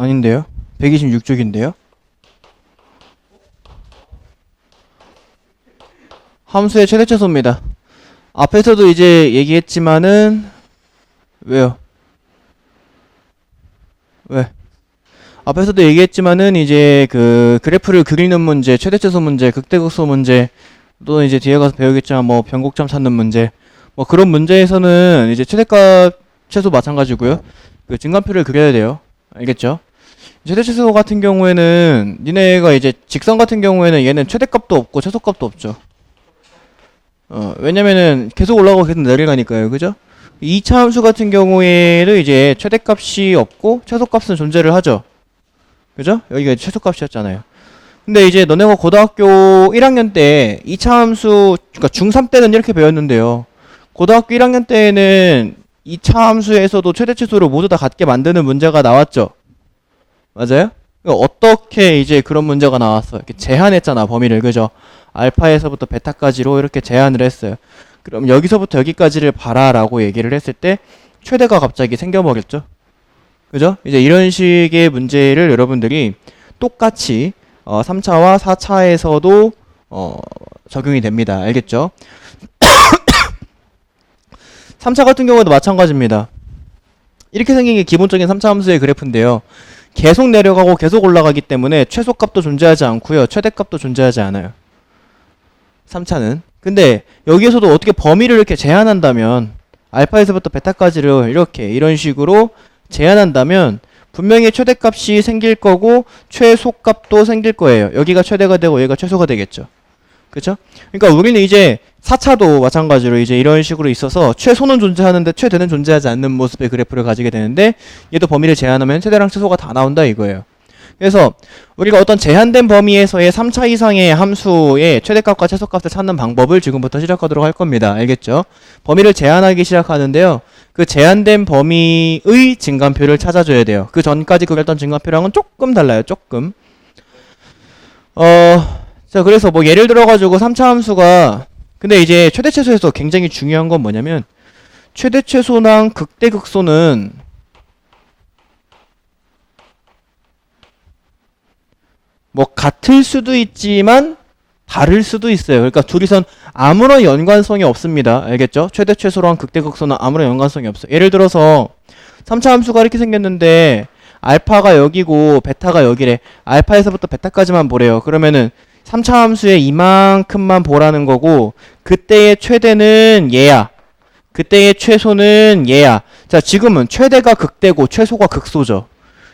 아닌데요? 126쪽인데요? 함수의 최대 최소입니다. 앞에서도 이제 얘기했지만은 왜요? 왜? 앞에서도 얘기했지만은 이제 그 그래프를 그리는 문제, 최대 최소 문제, 극대극소 문제, 또는 이제 뒤에 가서 배우겠지만 뭐 변곡점 찾는 문제, 뭐 그런 문제에서는 이제 최대값 최소 마찬가지고요. 그 증간표를 그려야 돼요. 알겠죠? 최대 최소 같은 경우에는 니네가 이제 직선 같은 경우에는 얘는 최대값도 없고 최소값도 없죠. 어, 왜냐면은 계속 올라가고 계속 내려가니까요. 그죠? 2차 함수 같은 경우에는 이제 최대값이 없고 최소값은 존재를 하죠. 그죠? 여기가 최소값이었잖아요. 근데 이제 너네가 고등학교 1학년 때 2차 함수, 그러니까 중3 때는 이렇게 배웠는데요. 고등학교 1학년 때에는 2차 함수에서도 최대 최소를 모두 다 같게 만드는 문제가 나왔죠. 맞아요? 그러니까 어떻게 이제 그런 문제가 나왔어? 이렇게 제한했잖아, 범위를. 그죠? 알파에서부터 베타까지로 이렇게 제한을 했어요. 그럼 여기서부터 여기까지를 봐라라고 얘기를 했을 때 최대가 갑자기 생겨버렸죠. 그죠? 이제 이런 식의 문제를 여러분들이 똑같이 어, 3차와 4차에서도 어, 적용이 됩니다. 알겠죠? 3차 같은 경우도 마찬가지입니다. 이렇게 생긴 게 기본적인 3차 함수의 그래프인데요. 계속 내려가고 계속 올라가기 때문에 최소값도 존재하지 않고요. 최대값도 존재하지 않아요. 3차는. 근데 여기에서도 어떻게 범위를 이렇게 제한한다면 알파에서부터 베타까지를 이렇게 이런 식으로 제한한다면 분명히 최대값이 생길 거고 최소값도 생길 거예요. 여기가 최대가 되고 여기가 최소가 되겠죠. 그쵸? 그러니까 우리는 이제 4차도 마찬가지로 이제 이런 식으로 있어서 최소는 존재하는데 최대는 존재하지 않는 모습의 그래프를 가지게 되는데 얘도 범위를 제한하면 최대랑 최소가 다 나온다 이거예요. 그래서 우리가 어떤 제한된 범위에서의 3차 이상의 함수의 최대값과 최소값을 찾는 방법을 지금부터 시작하도록 할 겁니다. 알겠죠? 범위를 제한하기 시작하는데요. 그 제한된 범위의 증간표를 찾아줘야 돼요. 그 전까지 그렸던 증간표랑은 조금 달라요. 조금. 어, 자, 그래서 뭐 예를 들어가지고 3차 함수가 근데 이제 최대 최소에서 굉장히 중요한 건 뭐냐면 최대 최소랑 극대 극소는 뭐 같을 수도 있지만 다를 수도 있어요. 그러니까 둘이선 아무런 연관성이 없습니다. 알겠죠? 최대 최소랑 극대 극소는 아무런 연관성이 없어요. 예를 들어서 3차 함수가 이렇게 생겼는데 알파가 여기고 베타가 여기래. 알파에서부터 베타까지만 보래요. 그러면은 3차 함수의 이만큼만 보라는 거고 그때의 최대는 얘야. 그때의 최소는 얘야. 자, 지금은 최대가 극대고 최소가 극소죠.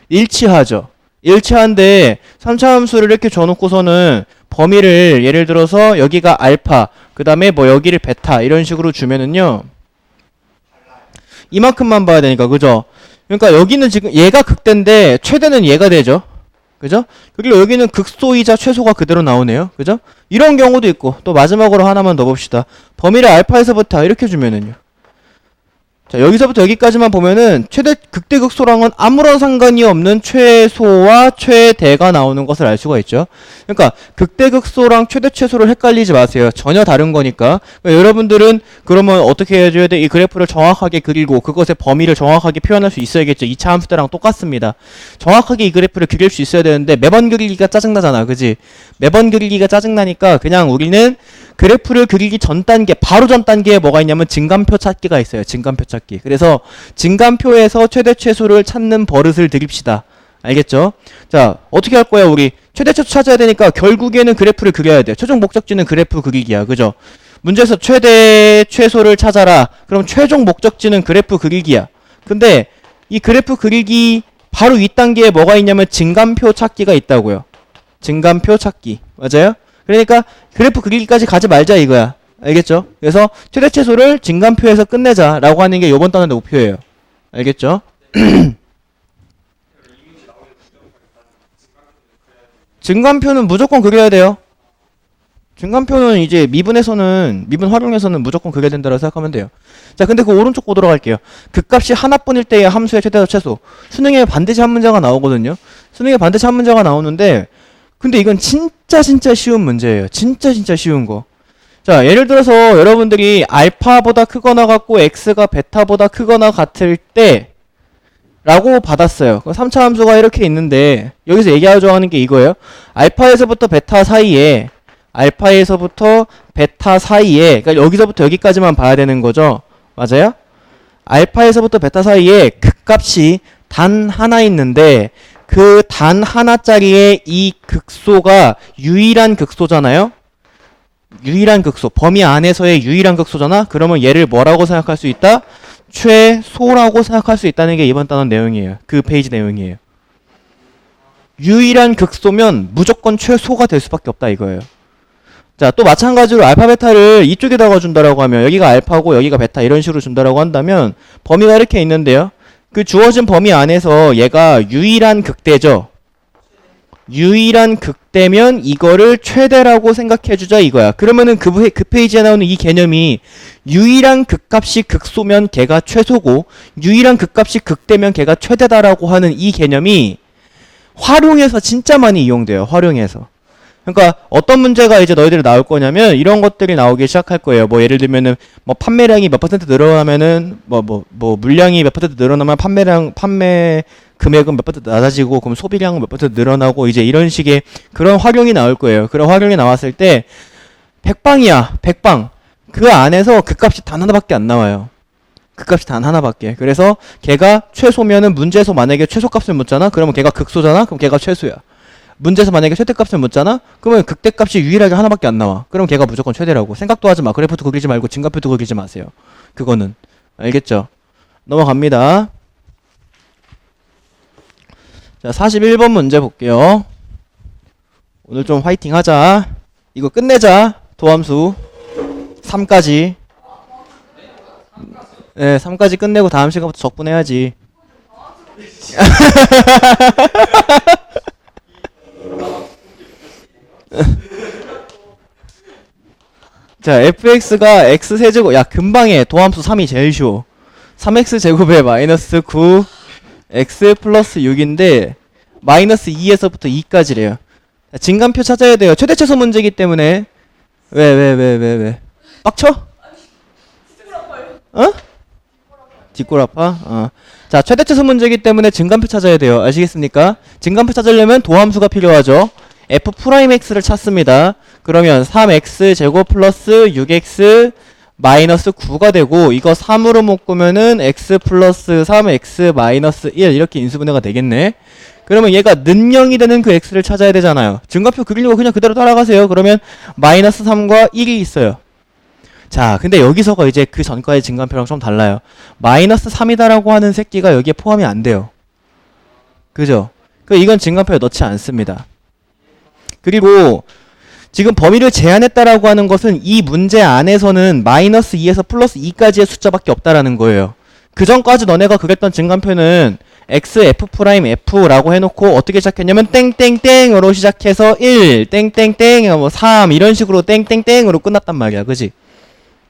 일치하죠. 일치한데 3차 함수를 이렇게 줘놓고서는 범위를 예를 들어서 여기가 알파 그 다음에 뭐 여기를 베타 이런 식으로 주면은요 이만큼만 봐야 되니까 그죠 그러니까 여기는 지금 얘가 극대인데 최대는 얘가 되죠 그죠? 그리고 여기는 극소이자 최소가 그대로 나오네요. 그죠? 이런 경우도 있고 또 마지막으로 하나만 더 봅시다. 범위를 알파에서부터 이렇게 주면은요 자 여기서부터 여기까지만 보면은 최대 극대 극소랑은 아무런 상관이 없는 최소와 최대가 나오는 것을 알 수가 있죠. 그러니까 극대 극소랑 최대 최소를 헷갈리지 마세요. 전혀 다른 거니까. 그러니까 여러분들은 그러면 어떻게 해줘야 돼? 이 그래프를 정확하게 그리고 그것의 범위를 정확하게 표현할 수 있어야겠죠. 2차 함수 때랑 똑같습니다. 정확하게 이 그래프를 그릴 수 있어야 되는데 매번 그리기가 짜증나잖아. 그지? 매번 그리기가 짜증나니까 그냥 우리는 그래프를 그리기 전 단계, 바로 전 단계에 뭐가 있냐면 증간표 찾기가 있어요. 증간표 찾기. 그래서 증간표에서 최대 최소를 찾는 버릇을 들입시다. 알겠죠? 자, 어떻게 할 거야, 우리? 최대 최소 찾아야 되니까 결국에는 그래프를 그려야 돼. 최종 목적지는 그래프 그리기야. 그죠? 문제에서 최대 최소를 찾아라. 그럼 최종 목적지는 그래프 그리기야. 근데 이 그래프 그리기 바로 윗단계에 뭐가 있냐면 증간표 찾기가 있다고요. 증간표 찾기. 맞아요? 그러니까 그래프 그리기까지 가지 말자 이거야. 알겠죠? 그래서 최대 최소를 증간표에서 끝내자라고 하는 게 요번 단원의 목표예요. 알겠죠? 증간표는 무조건 그려야 돼요. 증간표는 이제 미분에서는 미분 활용에서는 무조건 그려야 된다고 생각하면 돼요. 자, 근데 그 오른쪽 보도록 할게요. 극값이 하나뿐일 때의 함수의 최대와 최소. 수능에 반드시 한 문제가 나오거든요. 수능에 반드시 한 문제가 나오는데 근데 이건 진짜 진짜 쉬운 문제예요. 진짜 진짜 쉬운 거. 자, 예를 들어서 여러분들이 알파보다 크거나 같고 x가 베타보다 크거나 같을 때 라고 받았어요. 3차 함수가 이렇게 있는데 여기서 얘기하자고 하는 게 이거예요. 알파에서부터 베타 사이에 알파에서부터 베타 사이에 그러니까 여기서부터 여기까지만 봐야 되는 거죠. 맞아요? 알파에서부터 베타 사이에 극값이 단 하나 있는데 그 단 하나짜리의 이 극소가 유일한 극소잖아요. 유일한 극소, 범위 안에서의 유일한 극소잖아. 그러면 얘를 뭐라고 생각할 수 있다? 최소라고 생각할 수 있다는 게 이번 단원 내용이에요. 그 페이지 내용이에요. 유일한 극소면 무조건 최소가 될 수밖에 없다 이거예요. 자, 또 마찬가지로 알파 베타를 이쪽에다가 준다라고 하면 여기가 알파고 여기가 베타 이런 식으로 준다라고 한다면 범위가 이렇게 있는데요. 그 주어진 범위 안에서 얘가 유일한 극대죠. 유일한 극대면 이거를 최대라고 생각해 주자 이거야. 그러면은 그, 부- 그 페이지에 나오는 이 개념이 유일한 극값이 극소면 걔가 최소고 유일한 극값이 극대면 걔가 최대다라고 하는 이 개념이 활용해서 진짜 많이 이용돼요. 활용해서. 그러니까 어떤 문제가 이제 너희들이 나올 거냐면 이런 것들이 나오기 시작할 거예요. 뭐 예를 들면은 뭐 판매량이 몇 퍼센트 늘어나면은 뭐 뭐뭐 물량이 몇 퍼센트 늘어나면 판매량 판매 금액은 몇 퍼센트 낮아지고 그럼 소비량은 몇 퍼센트 늘어나고 이제 이런 식의 그런 활용이 나올 거예요. 그런 활용이 나왔을 때 백방이야. 백방. 그 안에서 그 값이 단 하나밖에 안 나와요. 그 값이 단 하나밖에. 그래서 걔가 최소면은 문제에서 만약에 최소값을 묻잖아. 그러면 걔가 극소잖아. 그럼 걔가 최소야. 문제에서 만약에 최대값을 묻잖아? 그러면 극대값이 유일하게 하나밖에 안 나와. 그럼 걔가 무조건 최대라고. 생각도 하지 마. 그래프도 그리지 말고 증가표도 그리지 마세요. 그거는. 알겠죠? 넘어갑니다. 자, 41번 문제 볼게요. 오늘 좀 화이팅 하자. 이거 끝내자. 도함수. 3까지. 네, 3까지 끝내고 다음 시간부터 적분해야지. 자, fx가 x 세제곱, 야, 금방에 도함수 3이 제일 쉬워. 3x 제곱에 마이너스 9, x 플러스 6인데, 마이너스 2에서부터 2까지래요. 자, 진간표 찾아야 돼요. 최대 최소 문제이기 때문에. 왜, 왜, 왜, 왜, 왜? 빡쳐? 어? 뒷골 아파? 어. 자, 최대 최소 문제이기 때문에 증간표 찾아야 돼요. 아시겠습니까? 증간표 찾으려면 도함수가 필요하죠. f 프라임 x를 찾습니다. 그러면 3x 제곱 플러스 6x 마이너스 9가 되고 이거 3으로 묶으면은 x 플러스 3x 마이너스 1 이렇게 인수분해가 되겠네. 그러면 얘가 는영이 되는 그 x를 찾아야 되잖아요. 증가표 그리려고 그냥 그대로 따라가세요. 그러면 마이너스 3과 1이 있어요. 자, 근데 여기서가 이제 그 전과의 증간표랑 좀 달라요. 마이너스 3이다라고 하는 새끼가 여기에 포함이 안 돼요. 그죠? 그 이건 증간표에 넣지 않습니다. 그리고 지금 범위를 제한했다라고 하는 것은 이 문제 안에서는 마이너스 2에서 플러스 2까지의 숫자밖에 없다라는 거예요. 그 전까지 너네가 그랬던 증간표는 x f 프라임 f라고 해놓고 어떻게 시작했냐면 땡땡땡으로 시작해서 1 땡땡땡 뭐3 이런 식으로 땡땡땡으로 끝났단 말이야, 그지?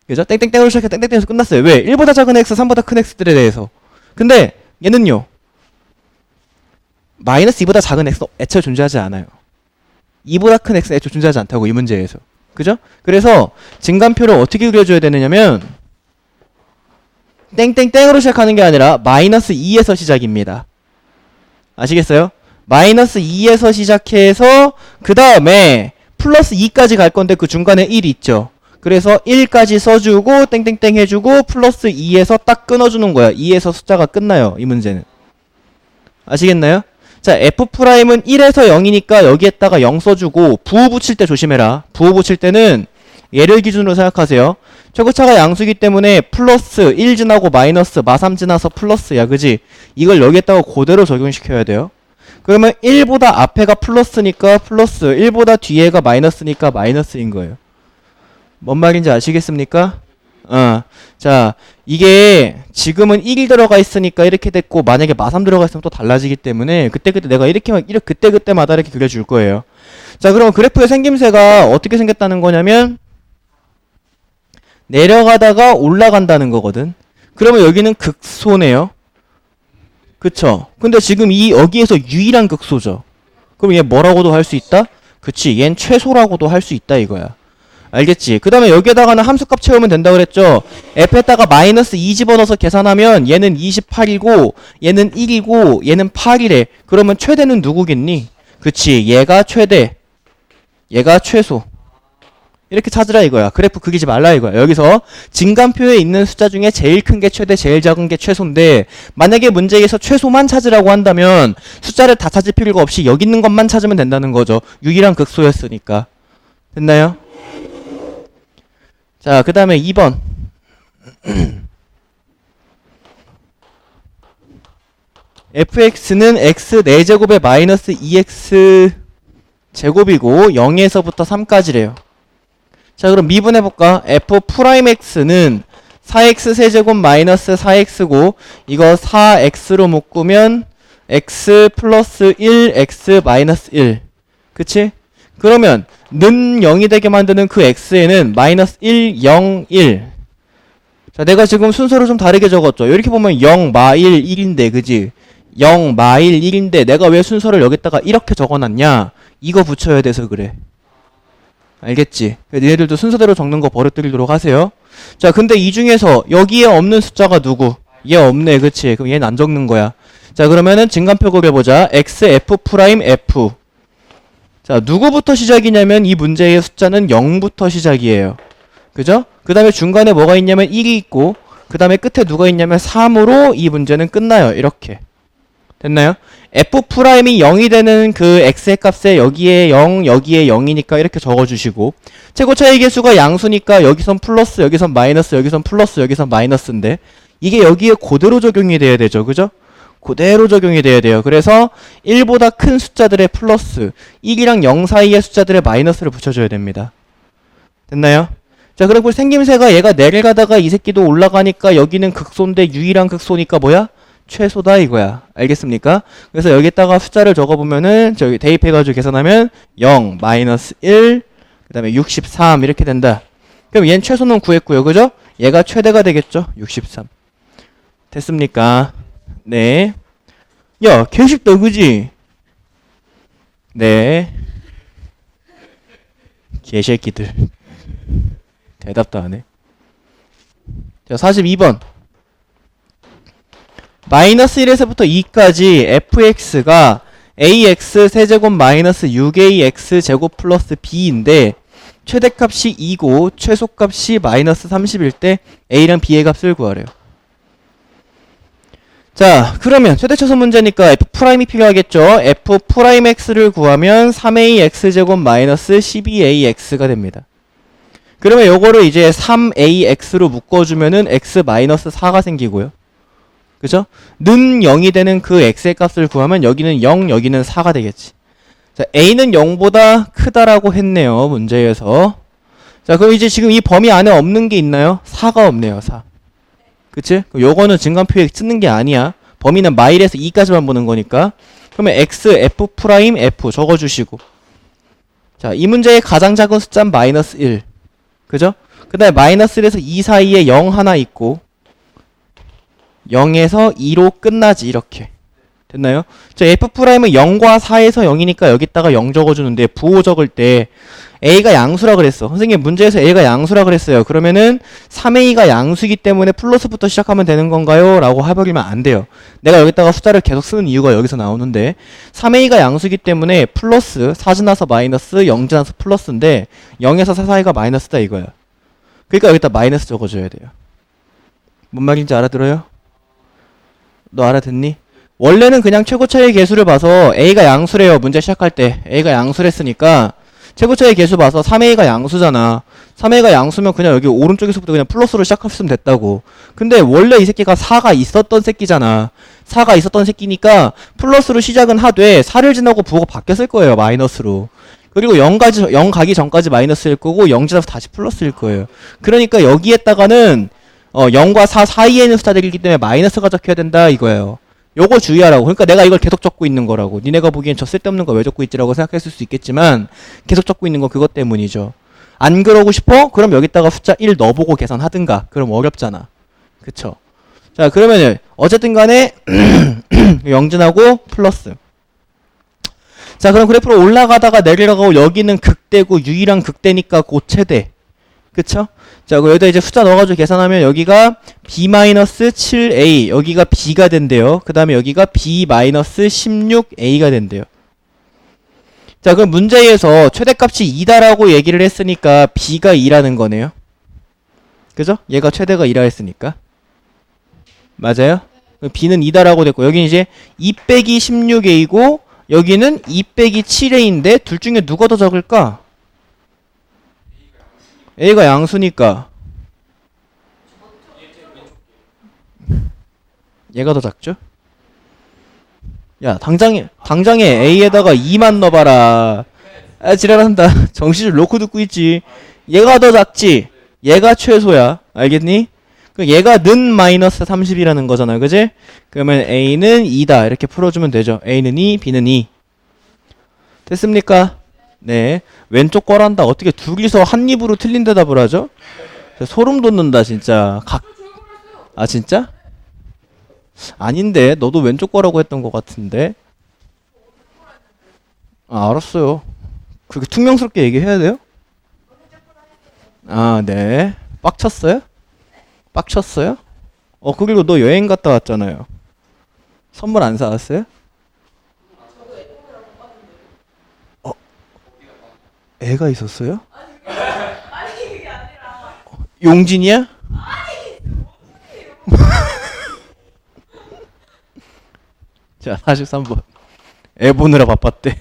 그죠? 땡땡땡으로 시작해 땡땡땡에서 끝났어요. 왜? 1보다 작은 x, 3보다 큰 x들에 대해서. 근데 얘는요. 마이너스 2보다 작은 x 애초에 존재하지 않아요. 2보다 큰 x는 애초에 존재하지 않다고 이 문제에서. 그죠? 그래서 증간표를 어떻게 그려줘야 되느냐면 땡땡땡으로 시작하는 게 아니라 마이너스 2에서 시작입니다. 아시겠어요? 마이너스 2에서 시작해서 그 다음에 플러스 2까지 갈 건데 그 중간에 1 있죠. 그래서 1까지 써주고 땡땡땡 해주고 플러스 2에서 딱 끊어주는 거야. 2에서 숫자가 끝나요. 이 문제는. 아시겠나요? 자, f 프라임은 1에서 0이니까 여기에다가 0 써주고 부호 붙일 때 조심해라. 부호 붙일 때는 얘를 기준으로 생각하세요. 최고차가 양수기 때문에 플러스 1 지나고 마이너스 마3 지나서 플러스야. 그지? 이걸 여기에다가 그대로 적용시켜야 돼요. 그러면 1보다 앞에가 플러스니까 플러스 1보다 뒤에가 마이너스니까 마이너스인 거예요. 뭔 말인지 아시겠습니까? 어. 자, 이게 지금은 1이 들어가 있으니까 이렇게 됐고 만약에 마3 들어가 있으면 또 달라지기 때문에 그때그때 내가 이렇게 막 이렇게 그때그때마다 이렇게 그려 줄 거예요. 자, 그럼 그래프의 생김새가 어떻게 생겼다는 거냐면 내려가다가 올라간다는 거거든. 그러면 여기는 극소네요. 그쵸? 근데 지금 이 여기에서 유일한 극소죠. 그럼 얘 뭐라고도 할 수 있다? 그치, 얜 최소라고도 할 수 있다 이거야. 알겠지? 그 다음에 여기에다가는 함수값 채우면 된다 그랬죠? f에다가 마이너스 2 집어넣어서 계산하면 얘는 28이고 얘는 1이고 얘는 8이래. 그러면 최대는 누구겠니? 그치 얘가 최대 얘가 최소 이렇게 찾으라 이거야. 그래프 그리지 말라 이거야. 여기서 진간표에 있는 숫자 중에 제일 큰 게 최대, 제일 작은 게 최소인데 만약에 문제에서 최소만 찾으라고 한다면 숫자를 다 찾을 필요가 없이 여기 있는 것만 찾으면 된다는 거죠. 유일한 극소였으니까. 됐나요? 자, 그 다음에 2번. fx는 x 4제곱에 마이너스 2x 제곱이고 0에서부터 3까지래요. 자 그럼 미분해볼까? f 프라임 x는 4x 세제곱 마이너스 4x고 이거 4x로 묶으면 x 플러스 1 x 마이너스 1 그치? 그러면 는 0이 되게 만드는 그 x에는 마이너스 1 0 1 자, 내가 지금 순서를 좀 다르게 적었죠. 이렇게 보면 0, 마 1, 1인데, 그지? 0, 마 1, 1인데, 내가 왜 순서를 여기다가 이렇게 적어놨냐? 이거 붙여야 돼서 그래. 알겠지? 니네들도 순서대로 적는 거 버려드리도록 하세요. 자, 근데 이 중에서 여기에 없는 숫자가 누구? 얘 없네, 그치? 그럼 얘는 안 적는 거야. 자, 그러면은 증간표 그려보자. x, f 프라임, f. 자, 누구부터 시작이냐면 이 문제의 숫자는 0부터 시작이에요. 그죠? 그 다음에 중간에 뭐가 있냐면 1이 있고, 그 다음에 끝에 누가 있냐면 3으로 이 문제는 끝나요. 이렇게. 됐나요? f 프라임이 0이 되는 그 x의 값에 여기에 0, 여기에 0이니까 이렇게 적어주시고, 최고 차이 개수가 양수니까 여기선 플러스, 여기선 마이너스, 여기선 플러스, 여기선 마이너스인데, 이게 여기에 그대로 적용이 돼야 되죠. 그죠? 그대로 적용이 돼야 돼요. 그래서 1보다 큰 숫자들의 플러스, 1이랑 0 사이의 숫자들의 마이너스를 붙여줘야 됩니다. 됐나요? 자, 그리고 생김새가 얘가 내려가다가 이 새끼도 올라가니까 여기는 극소인데 유일한 극소니까 뭐야? 최소다 이거야. 알겠습니까? 그래서 여기다가 숫자를 적어보면은 저기 대입해가지고 계산하면 0, 마이너스 1, 그 다음에 63 이렇게 된다. 그럼 얘는 최소는 구했고요. 그죠? 얘가 최대가 되겠죠? 63. 됐습니까? 네. 야, 개쉽다, 그지? 네. 개새끼들. 대답도 안 해. 자, 42번. 마이너스 1에서부터 2까지 fx가 ax 세제곱 마이너스 6ax 제곱 플러스 b인데 최대값이 2고 최소값이 마이너스 30일 때 a랑 b의 값을 구하래요. 자, 그러면 최대차수 문제니까 f 프라임이 필요하겠죠. f 프라임 x를 구하면 3ax 제곱 마이너스 12ax가 됩니다. 그러면 요거를 이제 3ax로 묶어주면은 x 마이너스 4가 생기고요. 그죠? 는 0이 되는 그 x의 값을 구하면 여기는 0, 여기는 4가 되겠지. 자, a는 0보다 크다라고 했네요. 문제에서. 자, 그럼 이제 지금 이 범위 안에 없는 게 있나요? 4가 없네요. 4. 그치? 요거는 증간표에 쓰는 게 아니야. 범위는 마일에서 2까지만 보는 거니까. 그러면 x, f 프라임, f 적어주시고. 자, 이 문제의 가장 작은 숫자는 마이너스 1. 그죠? 그 다음에 마이너스 1에서 2 사이에 0 하나 있고 0에서 2로 끝나지 이렇게 됐나요? 자 f 프라임은 0과 4에서 0이니까 여기다가 0 적어주는데 부호 적을 때 a가 양수라 그랬어 선생님 문제에서 a가 양수라 그랬어요 그러면은 3a가 양수이기 때문에 플러스부터 시작하면 되는 건가요? 라고 해버리면 안 돼요 내가 여기다가 숫자를 계속 쓰는 이유가 여기서 나오는데 3a가 양수이기 때문에 플러스 4 지나서 마이너스 0 지나서 플러스인데 0에서 4 사이가 마이너스다 이거야 그러니까 여기다 마이너스 적어줘야 돼요 뭔 말인지 알아들어요? 너 알아듣니? 원래는 그냥 최고 차이 개수를 봐서 a가 양수래요. 문제 시작할 때 a가 양수랬으니까 최고 차이 개수 봐서 3a가 양수잖아. 3a가 양수면 그냥 여기 오른쪽에서부터 그냥 플러스로 시작했으면 됐다고. 근데 원래 이 새끼가 4가 있었던 새끼잖아. 4가 있었던 새끼니까 플러스로 시작은 하되 4를 지나고 부호가 바뀌었을 거예요. 마이너스로. 그리고 0까지 0 가기 전까지 마이너스일 거고 0 지나서 다시 플러스일 거예요. 그러니까 여기에다가는 어 0과 4 사이에 있는 숫자들이기 때문에 마이너스가 적혀야 된다 이거예요. 요거 주의하라고. 그러니까 내가 이걸 계속 적고 있는 거라고. 니네가 보기엔 저 쓸데없는 거 왜 적고 있지라고 생각했을 수 있겠지만 계속 적고 있는 건 그것 때문이죠. 안 그러고 싶어? 그럼 여기다가 숫자 1 넣어보고 계산하든가. 그럼 어렵잖아. 그쵸? 자 그러면은 어쨌든 간에 영진하고 플러스. 자 그럼 그래프로 올라가다가 내려가고 여기는 극대고 유일한 극대니까 고 최대. 그쵸? 자, 그 여기다 이제 숫자 넣어가지고 계산하면 여기가 b-7a, 여기가 b가 된대요. 그 다음에 여기가 b-16a가 된대요. 자, 그럼 문제에서 최대값이 2다라고 얘기를 했으니까 b가 2라는 거네요. 그죠? 얘가 최대가 2라 했으니까. 맞아요? b는 2다라고 됐고, 여기는 이제 2 빼기 16a이고, 여기는 2 빼기 7a인데, 둘 중에 누가 더 적을까? A가 양수니까. 얘가 더 작죠? 야, 당장에, 당장에 a에다가 2만 넣어봐라. 아, 지랄한다. 정신을 놓고 듣고 있지. 얘가 더 작지? 얘가 최소야. 알겠니? 그 얘가 는 마이너스 30이라는 거잖아. 그지? 그러면 a는 2다. 이렇게 풀어주면 되죠. a는 2, b는 2. 됐습니까? 네. 왼쪽 거란다. 어떻게 둘이서 한 입으로 틀린 대답을 하죠? 소름 돋는다, 진짜. 각, 아, 진짜? 아닌데, 너도 왼쪽 거라고 했던 것 같은데. 아, 알았어요. 그렇게 퉁명스럽게 얘기해야 돼요? 아, 네. 빡쳤어요? 빡쳤어요? 어, 그리고 너 여행 갔다 왔잖아요. 선물 안 사왔어요? 애가 있었어요? 어, 용진이야? 자, 43번. 애 보느라 바빴대.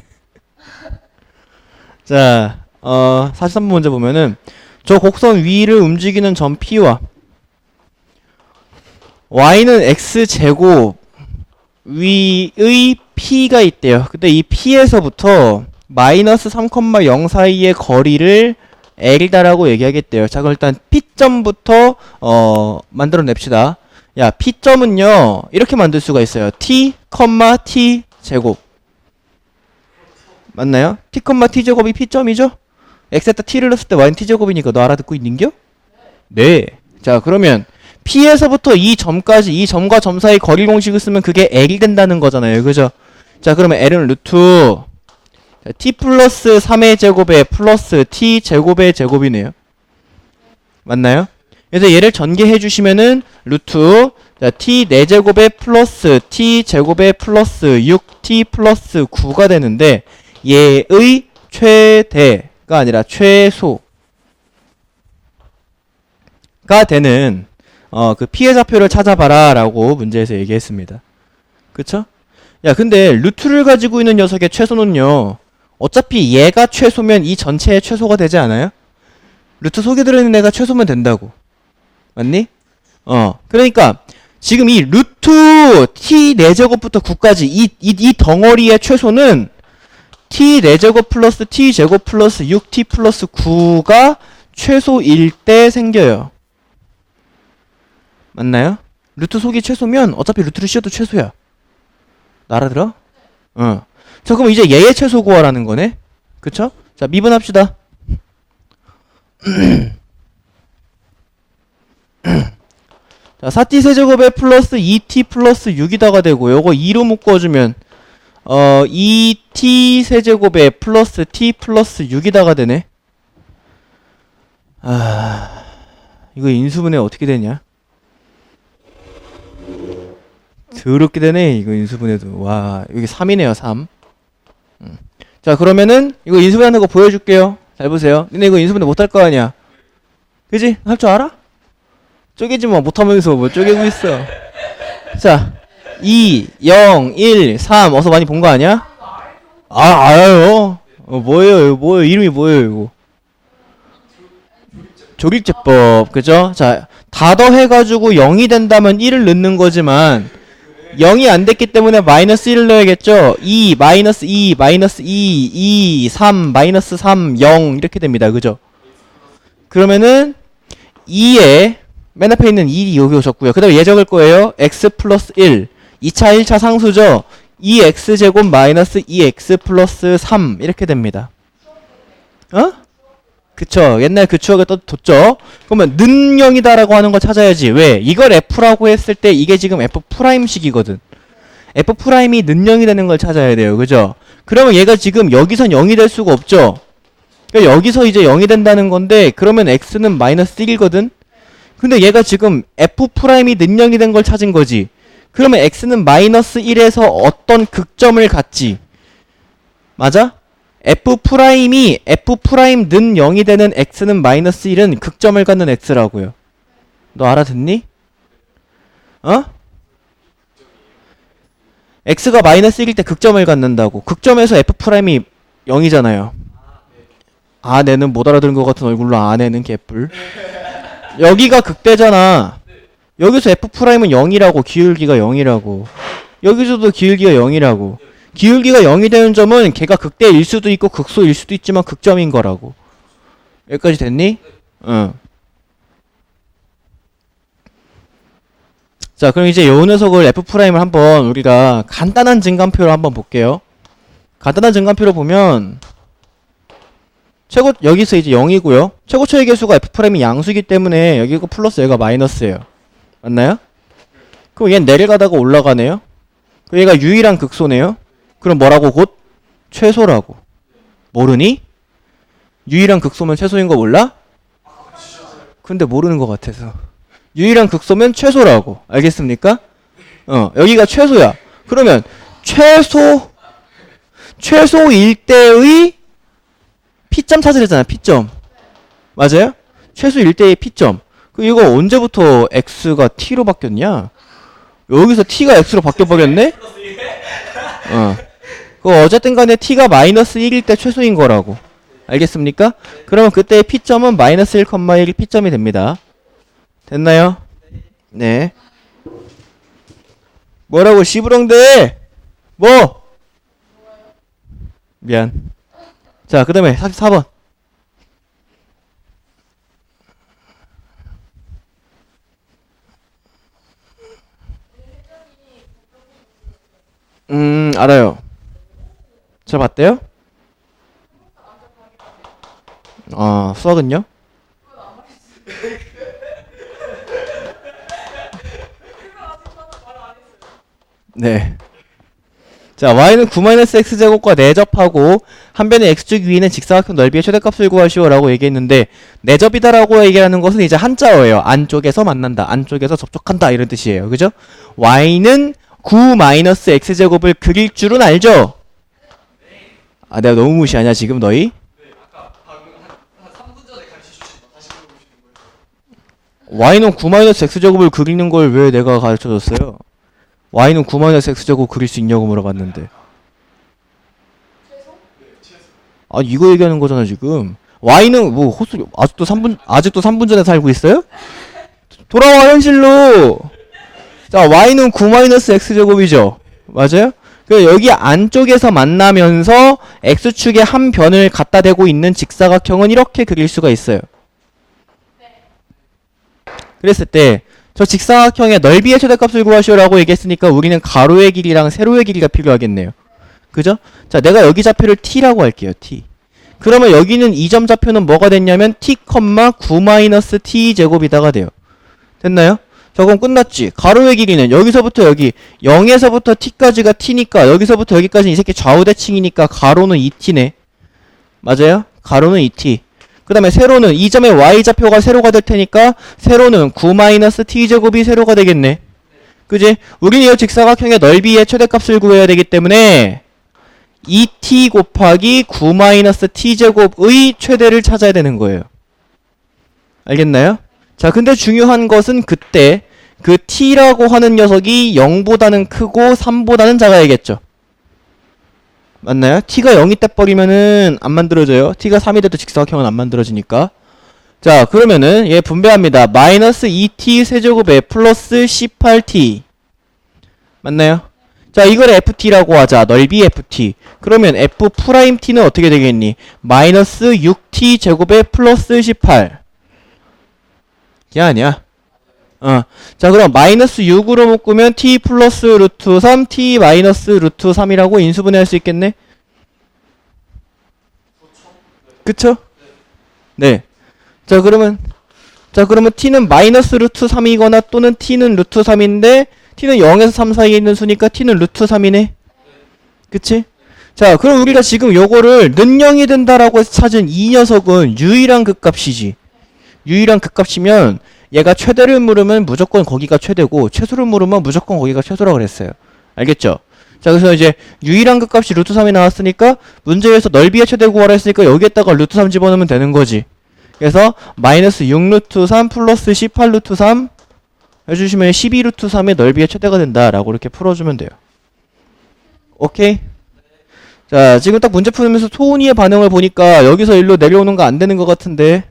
자, 어, 43번 문제 보면은, 저 곡선 위를 움직이는 점 P와 y는 x제곱 위의 P가 있대요. 근데 이 P에서부터 마이너스 3,0 사이의 거리를 L이다라고 얘기하겠대요. 자, 그럼 일단 P점부터 어, 만들어 냅시다. 야, P점은요, 이렇게 만들 수가 있어요. T, T 제곱. 맞나요? T, T 제곱이 P점이죠? x에다 t를 넣었을 때 y는 t제곱이니까 너 알아듣고 있는겨? 네. 자, 그러면 P에서부터 이 점까지 이 점과 점 사이 거리 공식을 쓰면 그게 L이 된다는 거잖아요. 그죠? 자, 그러면 L은 루트 자, t 플러스 3의 제곱에 플러스 t 제곱의 제곱이네요. 맞나요? 그래서 얘를 전개해 주시면은 루트 자, t 4제곱에 플러스 t 제곱에 플러스 6t 플러스 9가 되는데 얘의 최대 가 아니라 최소가 되는 어 그 피해 좌표를 찾아봐라 라고 문제에서 얘기했습니다. 그쵸? 야 근데 루트를 가지고 있는 녀석의 최소는요. 어차피 얘가 최소면 이 전체의 최소가 되지 않아요? 루트 들어있는 애가 최소면 된다고. 맞니? 어. 그러니까 지금 이 루트 t 4제곱부터 9까지 이, 이, 이 덩어리의 최소는 t 4제곱 플러스 t 제곱 플러스 6t 플러스 9가 최소일 때 생겨요. 맞나요? 루트 속이 최소면 어차피 루트를 씌워도 최소야. 알아들어? 어. 자, 그럼 이제 얘의 최소 구하라는 거네? 그쵸? 자, 미분합시다. 자, 4t 세제곱에 플러스 2t 플러스 6이다가 되고 요거 2로 묶어주면 어 2t 세제곱에 플러스 t 플러스 6이다가 되네 아 이거 인수분해 어떻게 되냐 더럽게 되네 이거 인수분해도 와 여기 3이네요 3 음. 자 그러면은 이거 인수분해하는 거 보여줄게요. 잘 보세요. 근데 이거 인수분해 못할 거 아니야. 그지? 할 줄 알아? 쪼개지 마. 못하면서 뭐 쪼개고 있어. 자 2, 0, 1, 3 어서 많이 본 거 아니야? 아 알아요. 어, 뭐예요? 이거 뭐예요? 이름이 뭐예요 이거? 조립제법. 그죠? 자 다 더해가지고 0이 된다면 1을 넣는 거지만 0이 안 됐기 때문에 마이너스 1을 넣어야겠죠? 2, 마이너스 2, 마이너스 2, 2, 3, 마이너스 3, 0 이렇게 됩니다. 그죠? 그러면은 2에 맨 앞에 있는 2이 여기 오셨고요. 그 다음에 얘 적을 거예요. x 플러스 1 2차 1차 상수죠? 2x제곱 마이너스 2x 플러스 3 이렇게 됩니다. 어? 그쵸 옛날 그 추억에 또 뒀죠 그러면 는영이다라고 하는 걸 찾아야지 왜 이걸 f라고 했을 때 이게 지금 f 프라임식이거든 f 프라임이 는영이 되는 걸 찾아야 돼요 그죠 그러면 얘가 지금 여기선 0이 될 수가 없죠 그러니까 여기서 이제 0이 된다는 건데 그러면 x는 마이너스 1이거든. 근데 얘가 지금 f 프라임이 는 0이 된 걸 찾은 거지. 그러면 x는 마이너스 1에서 어떤 극점을 갖지? 맞아? F 프라임이 f 프라임 는 0이 되는 x는 마이너스 1은 극점을 갖는 x라고요. 너 알아듣니? 어? x가 마이너스 1일 때 극점을 갖는다고. 극점에서 f 프라임이 0이잖아요. 아내는 못 알아들은 것 같은 얼굴로 아내는 개뿔. 여기가 극대잖아. 여기서 f 프라임은 0이라고 기울기가 0이라고. 여기서도 기울기가 0이라고. 기울기가 0이 되는 점은 걔가 극대일 수도 있고 극소일 수도 있지만 극점인 거라고. 여기까지 됐니? 응. 자, 그럼 이제 요 녀석을 f 프라임을 한번 우리가 간단한 증감표로 한번 볼게요. 간단한 증감표로 보면 최고 여기서 이제 0이고요. 최고초의 개수가 f 프라임이 양수이기 때문에 여기가 플러스 여기가 마이너스예요. 맞나요? 그럼 얘는 내려가다가 올라가네요. 그럼 얘가 유일한 극소네요. 그럼 뭐라고 곧 최소라고. 모르니? 유일한 극소면 최소인 거 몰라? 근데 모르는 것 같아서. 유일한 극소면 최소라고. 알겠습니까? 어, 여기가 최소야. 그러면 최소 최소일 때의 P점 찾으랬잖아. P점. 맞아요? 최소일 때의 P점. 그 이거 언제부터 X가 T로 바뀌었냐? 여기서 T가 X로 바뀌어 버렸네? 어. 그 어쨌든 간에 T가 마이너스 1일 때 최소인 거라고. 알겠습니까? 그러면 그때의 P점은 마이너스 1,1 P점이 됩니다. 됐나요? 네. 뭐라고 시부렁대? 뭐? 미안. 자, 그 다음에 44번. 음, 알아요. 저 봤대요? 아, 수학은요? 네. 자, y는 9-x제곱과 내접하고 한 변의 x축 위에는 직사각형 넓이의 최대값을 구하시오 라고 얘기했는데 내접이다라고 얘기하는 것은 이제 한자어예요. 안쪽에서 만난다. 안쪽에서 접촉한다. 이런 뜻이에요. 그죠? y는 9-x제곱을 그릴 줄은 알죠? 아, 내가 너무 무시하냐 지금 너희? y는 9-x제곱을 그리는 걸 왜 내가 가르쳐줬어요? y는 9-x제곱 그릴 수 있냐고 물어봤는데 아 이거 얘기하는 거잖아 지금 y는 뭐 호수 아직도 3분 아직도 3분 전에 살고 있어요? 돌아와 현실로 자 y는 9-x제곱이죠 맞아요? 그 여기 안쪽에서 만나면서 x축의 한 변을 갖다 대고 있는 직사각형은 이렇게 그릴 수가 있어요 그랬을 때 저 직사각형의 넓이의 최대값을 구하시오라고 얘기했으니까 우리는 가로의 길이랑 세로의 길이가 필요하겠네요. 그죠? 자, 내가 여기 좌표를 t라고 할게요. t. 그러면 여기는 이점 좌표는 뭐가 됐냐면 t, 9-t 제곱이다가 돼요. 됐나요? 자, 그럼 끝났지. 가로의 길이는 여기서부터 여기 0에서부터 t까지가 t니까 여기서부터 여기까지 이 새끼 좌우 대칭이니까 가로는 2t네. 맞아요? 가로는 2t. 그 다음에 세로는 이 점의 y좌표가 세로가 될 테니까 세로는 9-t제곱이 세로가 되겠네. 그지? 우리는 이 직사각형의 넓이의 최대값을 구해야 되기 때문에 2t 곱하기 9-t제곱의 최대를 찾아야 되는 거예요. 알겠나요? 자, 근데 중요한 것은 그때 그 t라고 하는 녀석이 0보다는 크고 3보다는 작아야겠죠. 맞나요? t가 0이 돼버리면은 안 만들어져요. t가 3이 돼도 직사각형은 안 만들어지니까. 자, 그러면은 얘 분배합니다. 마이너스 2t 세제곱에 플러스 18t. 맞나요? 자, 이걸 ft라고 하자. 넓이 ft. 그러면 f 프라임 t는 어떻게 되겠니? 마이너스 6t 제곱에 플러스 18. 이게 아니야. 어. 자, 그럼 마이너스 6으로 묶으면 t 플러스 루트 3, t 마이너스 루트 3이라고 인수분해할 수 있겠네? 그쵸? 네. 자, 그러면 자, 그러면 t는 마이너스 루트 3이거나 또는 t는 루트 3인데 t는 0에서 3 사이에 있는 수니까 t는 루트 3이네. 그치? 자, 그럼 우리가 지금 요거를 는영이 된다라고 해서 찾은 이 녀석은 유일한 극값이지. 유일한 극값이면 얘가 최대를 물으면 무조건 거기가 최대고 최소를 물으면 무조건 거기가 최소라고 그랬어요. 알겠죠? 자, 그래서 이제 유일한 극값이 루트 3이 나왔으니까 문제에서 넓이의 최대 구하라 했으니까 여기에다가 루트 3 집어넣으면 되는 거지. 그래서 마이너스 6루트 3 플러스 18루트 3 해주시면 12루트 3의 넓이의 최대가 된다라고 이렇게 풀어주면 돼요. 오케이? 자, 지금 딱 문제 풀면서 소은이의 반응을 보니까 여기서 일로 내려오는 거 안 되는 것 같은데.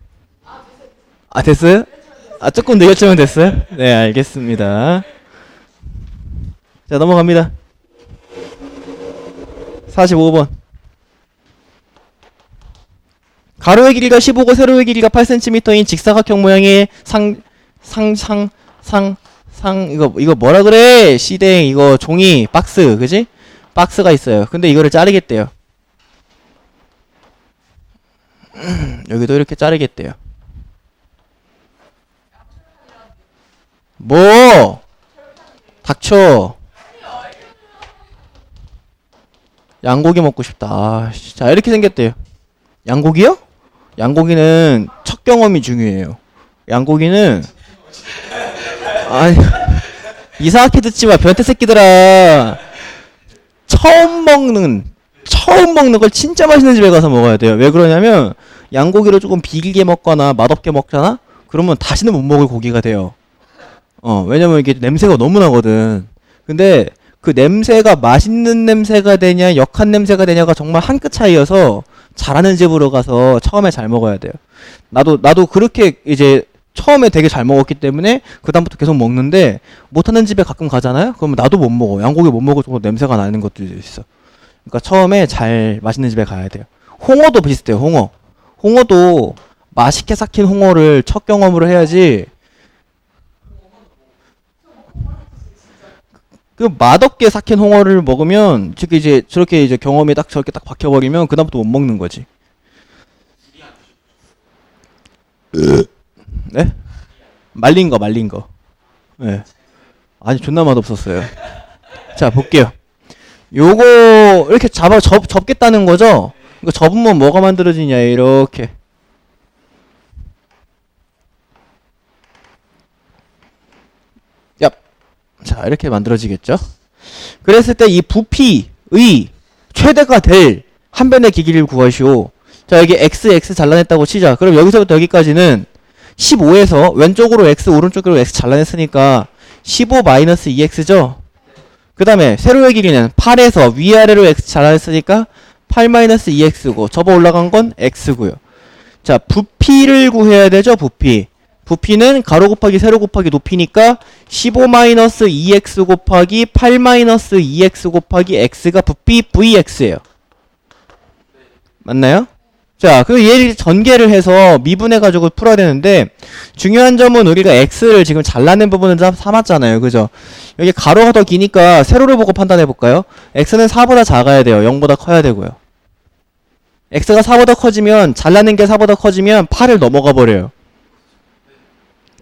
아, 됐어요? 아, 조금 느렸지만 됐어요? 네, 알겠습니다. 자, 넘어갑니다. 45번. 가로의 길이가 15고 세로의 길이가 8cm인 직사각형 모양의 상, 상, 상, 상, 상, 이거, 이거 뭐라 그래? 시댕, 이거 종이, 박스, 그지? 박스가 있어요. 근데 이거를 자르겠대요. 여기도 이렇게 자르겠대요. 뭐? 닥쳐. 양고기 먹고 싶다. 아, 씨. 자, 이렇게 생겼대요. 양고기요? 양고기는 첫 경험이 중요해요. 양고기는 아니 이상하게 듣지 마 변태 새끼들아 처음 먹는 처음 먹는 걸 진짜 맛있는 집에 가서 먹어야 돼요. 왜 그러냐면 양고기를 조금 비리게 먹거나 맛없게 먹잖아. 그러면 다시는 못 먹을 고기가 돼요. 어 왜냐면 이게 냄새가 너무 나거든. 근데 그 냄새가 맛있는 냄새가 되냐 역한 냄새가 되냐가 정말 한 끗 차이여서 잘하는 집으로 가서 처음에 잘 먹어야 돼요. 나도 나도 그렇게 이제 처음에 되게 잘 먹었기 때문에 그다음부터 계속 먹는데 못하는 집에 가끔 가잖아요. 그러면 나도 못 먹어. 양고기 못 먹을 정도 냄새가 나는 것도 있어. 그러니까 처음에 잘 맛있는 집에 가야 돼요. 홍어도 비슷해요. 홍어. 홍어도 맛있게 삭힌 홍어를 첫 경험으로 해야지. 그 맛없게 삭힌 홍어를 먹으면 저게 이제 저렇게 이제 경험이 딱 저렇게 딱 박혀버리면 그다음부터 못 먹는 거지. 네? 말린 거 말린 거. 네. 아니 존나 맛없었어요. 자 볼게요. 요거 이렇게 잡아 접 접겠다는 거죠? 이거 접으면 뭐가 만들어지냐 이렇게. 자 이렇게 만들어지겠죠? 그랬을 때 이 부피의 최대가 될 한 변의 기기를 구하시오. 자 여기 x x 잘라냈다고 치자. 그럼 여기서부터 여기까지는 15에서 왼쪽으로 x 오른쪽으로 x 잘라냈으니까 15 마이너스 2x죠. 그 다음에 세로의 길이는 8에서 위아래로 x 잘라냈으니까 8 마이너스 2x고 접어 올라간 건 x고요. 자 부피를 구해야 되죠. 부피. 부피는 가로 곱하기 세로 곱하기 높이니까 15 마이너스 2x 곱하기 8 마이너스 2x 곱하기 x가 부피 vx예요. 맞나요? 자, 그 얘를 전개를 해서 미분해 가지고 풀어야 되는데, 중요한 점은 우리가 x를 지금 잘라낸 부분을 다 삼았잖아요. 그죠? 여기 가로가 더 기니까 세로를 보고 판단해 볼까요? x는 4보다 작아야 돼요. 0보다 커야 되고요. x가 4보다 커지면, 잘라낸 게 4보다 커지면 8을 넘어가 버려요.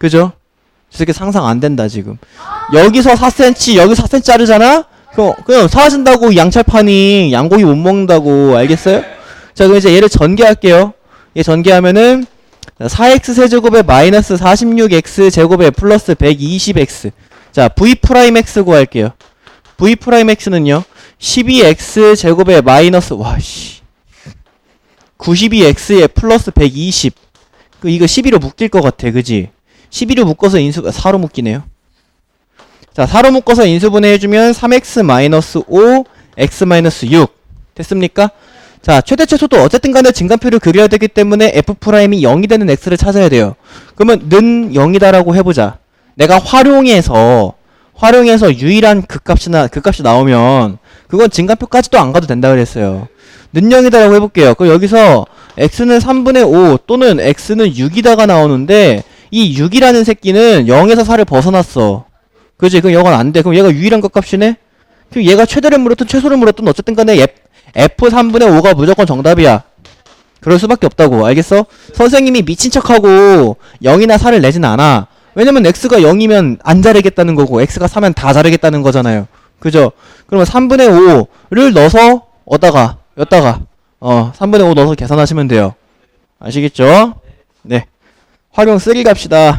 그죠? 저게 상상 안 된다, 지금. 여기서 4cm, 여기 4cm 자르잖아? 그럼, 그냥 사라진다고 양철판이 양고기 못 먹는다고, 알겠어요? 자, 그럼 이제 얘를 전개할게요. 얘 전개하면은 4x 세제곱에 마이너스 46x 제곱에 플러스 120x. 자, v 프라임 x 구할게요. v 프라임 x는요. 12x 제곱에 마이너스 와 씨. 92x에 플러스 120. 그 이거 12로 묶일 것 같아. 그지? 12로 묶어서 인수가 4로 묶이네요. 자, 4로 묶어서 인수분해 해주면 3x 마이너스 5, x 마이너스 6. 됐습니까? 자, 최대 최소도 어쨌든 간에 증간표를 그려야 되기 때문에 f'이 0이 되는 x를 찾아야 돼요. 그러면 는 0이다라고 해보자. 내가 활용해서 활용해서 유일한 극값이나 극값이 나오면 그건 증간표까지도 안 가도 된다 그랬어요. 는 0이다라고 해볼게요. 그럼 여기서 x는 3분의 5 또는 x는 6이다가 나오는데 이 6이라는 새끼는 0에서 4를 벗어났어. 그지? 그럼 0은 안 돼. 그럼 얘가 유일한 극값이네? 그럼 얘가 최대를 물었든 최소를 물었든 어쨌든 간에 F, F 3분의 5가 무조건 정답이야. 그럴 수밖에 없다고. 알겠어? 선생님이 미친 척하고 0이나 4를 내진 않아. 왜냐면 x가 0이면 안 자르겠다는 거고 x가 4면 다 자르겠다는 거잖아요. 그죠? 그러면 3분의 5를 넣어서 어다가 여다가 어 3분의 5 넣어서 계산하시면 돼요 아시겠죠? 네 활용 3 갑시다